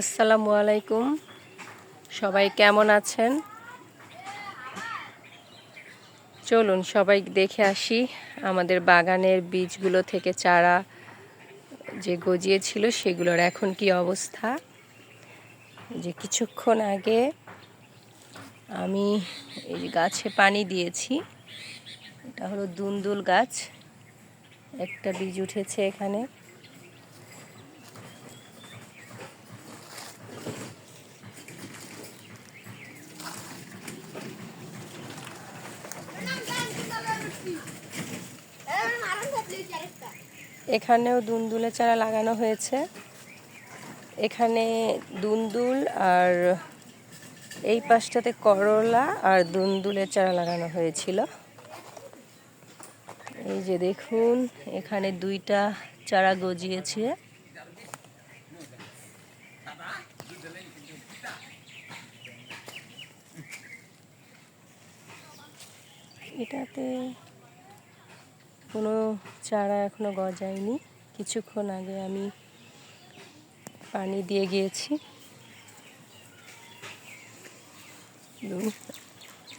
আসসালামু আলাইকুম। সবাই কেমন আছেন? চলুন, সবাই দেখে আসি আমাদের বাগানের বীজগুলো থেকে চারা যে গজিয়েছিল সেগুলোর এখন কি অবস্থা। যে কিছুক্ষণ আগে আমি এই গাছে পানি দিয়েছি, এটা হলো দুন্দুল গাছ। একটা বীজ উঠেছে এখানে। এখানেও দুন্দুলের চারা লাগানো হয়েছে। এখানে দুন্দুল আর এই পাশটাতে করলা আর দুন্দুলের চারা লাগানো হয়েছিল। এই যে দেখুন, এখানে দুইটা চারা গজিয়েছে। এটাতে কোনো চারা এখনও গজায়নি। কিছুক্ষণ আগে আমি পানি দিয়ে গিয়েছি।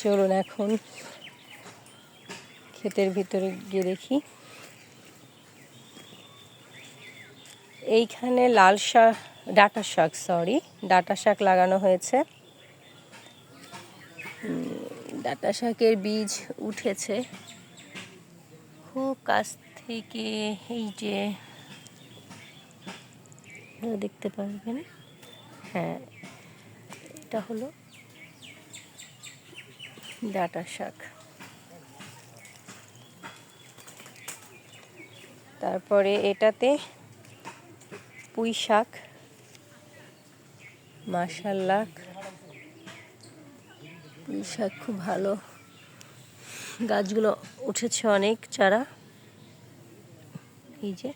চলুন এখন ক্ষেতের ভিতরে গিয়ে দেখি। এইখানে লাল শাক, ডাটা শাক সরি ডাটা শাক লাগানো হয়েছে। ডাটা শাকের বীজ উঠেছে। খুব কাছ থেকে এই যে দেখতে পারবেন। হ্যাঁ এটা হলো ডাটা শাক। তারপরে এটাতে পুঁই শাক মাসাল্লাহ পুঁই শাক খুব ভালো। গাছগুলো উঠেছে অনেক চারা। এই যে।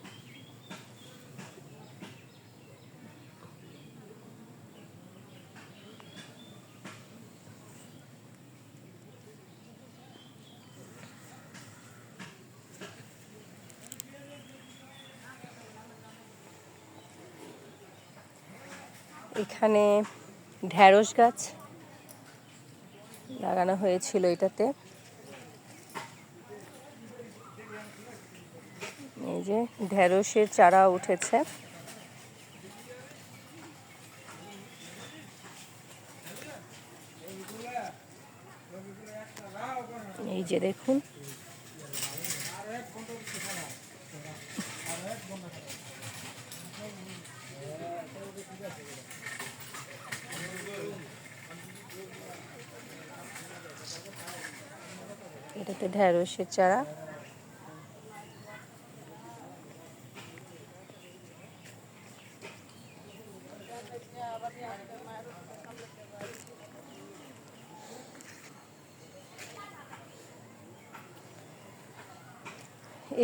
এখানে ঢ্যাঁড়স গাছ লাগানো হয়েছিল এটাতে এই যে ঢেঁড়সের চারা উঠেছে। এই যে দেখুন। এটাতে ঢেঁড়সের চারা।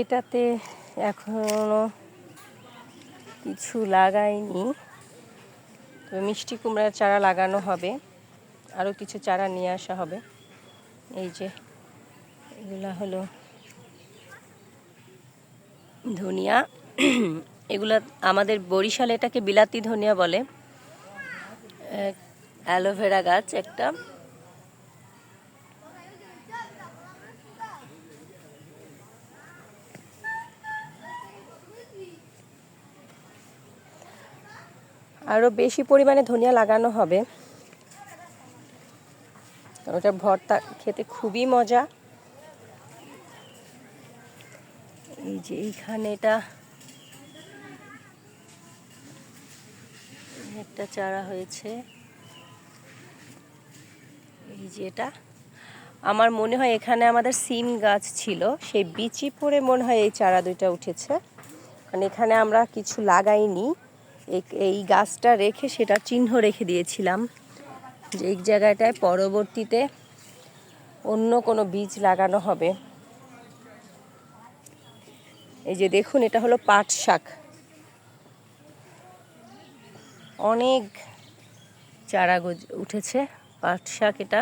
এটাতে এখনও কিছু লাগাইনি। তবে মিষ্টি কুমড়ার চারা লাগানো হবে। আরও কিছু চারা নিয়ে আসা হবে। এই যে, এগুলা হলো ধনিয়া। এগুলা আমাদের বরিশালে এটাকে বিলাতি ধনিয়া বলে। অ্যালোভেরা গাছ একটা। আরও বেশি পরিমাণে ধনিয়া লাগানো হবে। ওটা ভর্তা, খেতে খুবই মজা। এই যে এইখানে এটা একটা চারা হয়েছে। এই যে এটা। আমার মনে হয় এখানে আমাদের সিম গাছ ছিল, সেই বিচি পরে মনে হয় এই চারা দুইটা উঠেছে। কারণ এখানে আমরা কিছু লাগাইনি। এই গাছটা রেখে সেটা চিহ্ন রেখে দিয়েছিলাম যে এই জায়গাটায় পরবর্তীতে অন্য কোনো বীজ লাগানো হবে। এই যে দেখুন, এটা হলো পাট শাক। অনেক চারা গজ উঠেছে, পাট শাক এটা।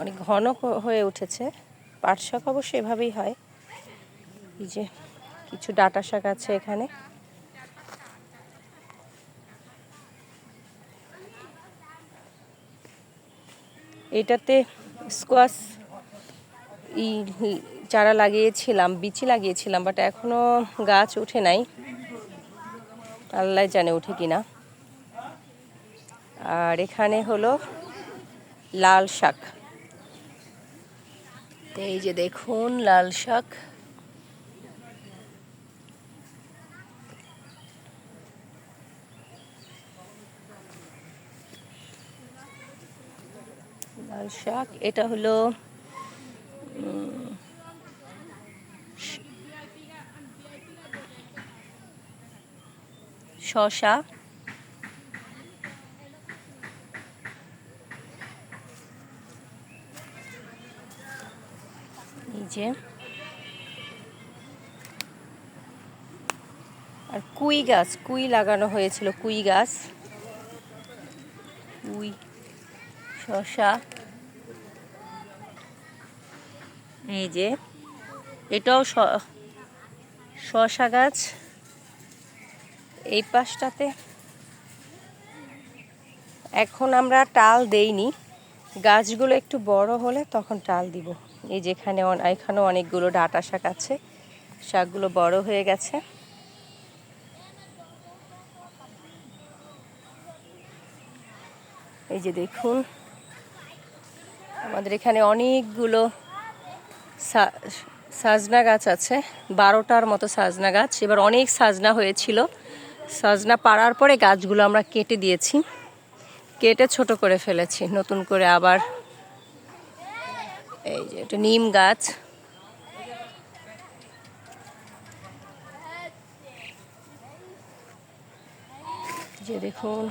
অনেক ঘন হয়ে উঠেছে। পাট শাক অবশ্য এভাবেই হয়। এই যে কিছু ডাটা শাক আছে এখানে। এটাতে স্কোয়াশ ই চারা লাগিয়েছিলাম, বিচি লাগিয়েছিলাম, বাট এখনও গাছ উঠে নাই। আল্লাহ জানে উঠে কিনা। আর এখানে হলো লাল শাক। এই যে দেখুন, লাল শাক। লাল শাক, এটা হলো শসা এই যে। আর কুই গাছ, কুই লাগানো হয়েছিল, কুই গাছ। কুই শসা এই যে, এটাও শ- শসা গাছ। এই পাশটাতে। এখন আমরা টাল দেইনি। গাছগুলো একটু বড় হলে তখন টাল দিব। এই যেখানে এখানেও অনেকগুলো ডাটা শাক আছে। শাকগুলো বড় হয়ে গেছে। এই যে দেখুন, আমাদের এখানে অনেকগুলো সাজনা গাছ আছে। বারোটার মতো সাজনা গাছ। এবার অনেক সাজনা হয়েছিল। সাজনা পাড়ার পরে গাছগুলো আমরা কেটে দিয়েছি। কেটে ছোট করে ফেলেছি, নতুন করে আবার এই যে এটা নিম গাছ। যে দেখুন,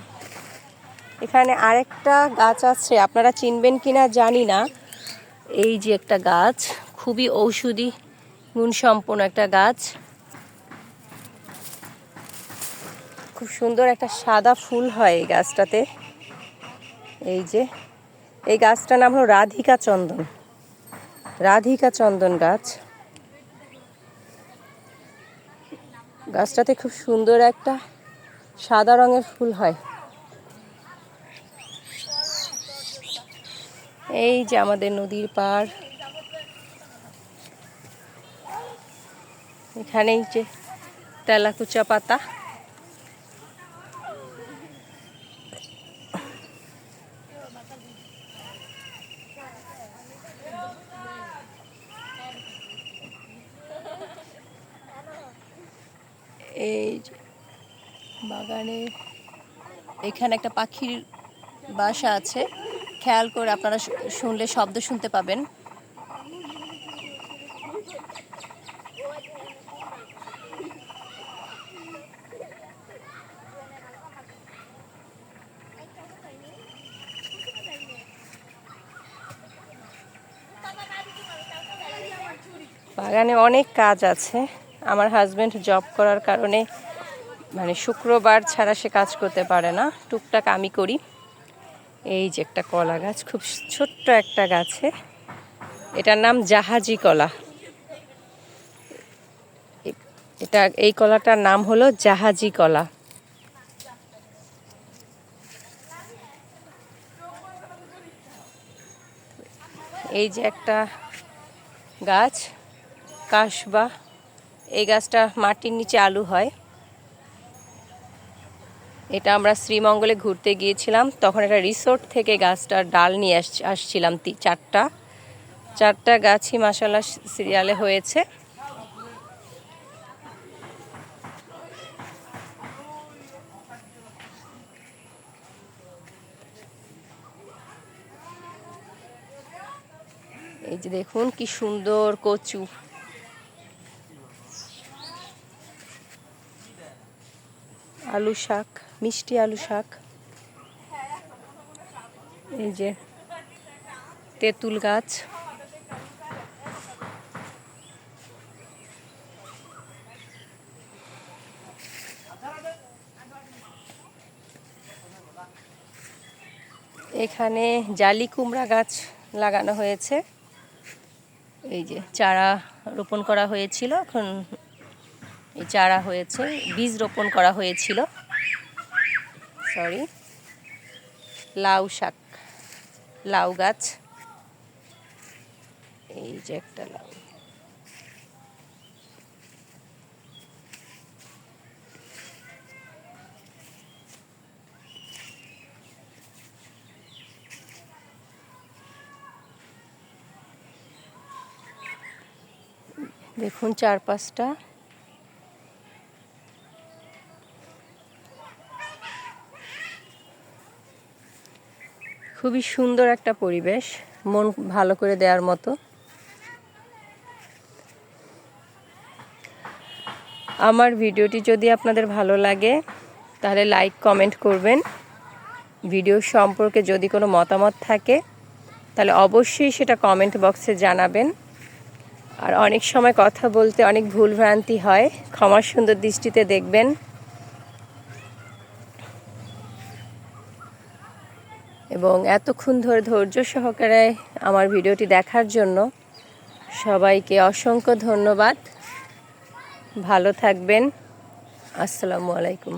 এখানে আরেকটা গাছ আছে, আপনারা চিনবেন কিনা জানি না। এই যে একটা গাছ, খুবই ঔষধি, গুণসম্পন্ন একটা গাছ। খুব সুন্দর একটা সাদা ফুল হয় এই গাছটাতে। এই যে, এই গাছটার নাম হলো রাধিকা চন্দন। রাধিকা চন্দন গাছ। গাছটাতে খুব সুন্দর একটা সাদা রঙের ফুল হয়। এই যে আমাদের নদীর পাড়। এখানেই যে তেলাকুচা পাতা এই যে বাগানে এখানে একটা পাখির বাসা আছে। খেয়াল করে আপনারা শুনলে শব্দ শুনতে পাবেন। বাগানে অনেক কাজ আছে। আমার হাজবেন্ড জব করার কারণে মানে শুক্রবার ছাড়া সে কাজ করতে পারে না। টুকটাক আমি করি। এই যে একটা কলা গাছ, খুব ছোট্ট একটা গাছে। এটার নাম জাহাজি কলা। এটা, এই কলাটার নাম হলো জাহাজি কলা। এই যে একটা গাছ, কাশবা, এই গাছটা মাটির নিচে আলু হয়। এটা আমরা শ্রীমঙ্গলে ঘুরতে গিয়েছিলাম। তখন একটা রিসোর্ট থেকে গাছটার ডাল নিয়ে আস, আসছিলাম চারটা। চারটা গাছই মাসাল্লাহ সিরিয়ালে হয়েছে। এই যে দেখুন কি সুন্দর কচু। আলু শাক, মিষ্টি আলু শাক। এই যে তেঁতুল গাছ। এখানে জালি কুমড়া গাছ লাগানো হয়েছে। এই যে চারা রোপণ করা হয়েছিল। এখন চারা হয়েছে, বীজ রোপণ করা হয়েছিল। সরি লাউ শাক, লাউ গাছ। এই যে একটা লাউ। দেখুন চারপাশটা। খুবই সুন্দর একটা পরিবেশ, মন ভালো করে দেওয়ার মতো। আমার ভিডিওটি যদি আপনাদের ভালো লাগে, তাহলে লাইক, কমেন্ট করবেন। ভিডিও সম্পর্কে যদি কোনো মতামত থাকে, তাহলে অবশ্যই সেটা কমেন্ট বক্সে জানাবেন। আর অনেক সময় কথা বলতে অনেক ভুলভ্রান্তি হয়, ক্ষমার সুন্দর দৃষ্টিতে দেখবেন। এবং এতক্ষণ ধরে ধৈর্য সহকারে আমার ভিডিওটি দেখার জন্য সবাইকে অসংখ্য ধন্যবাদ। ভালো থাকবেন। আসসালামু আলাইকুম।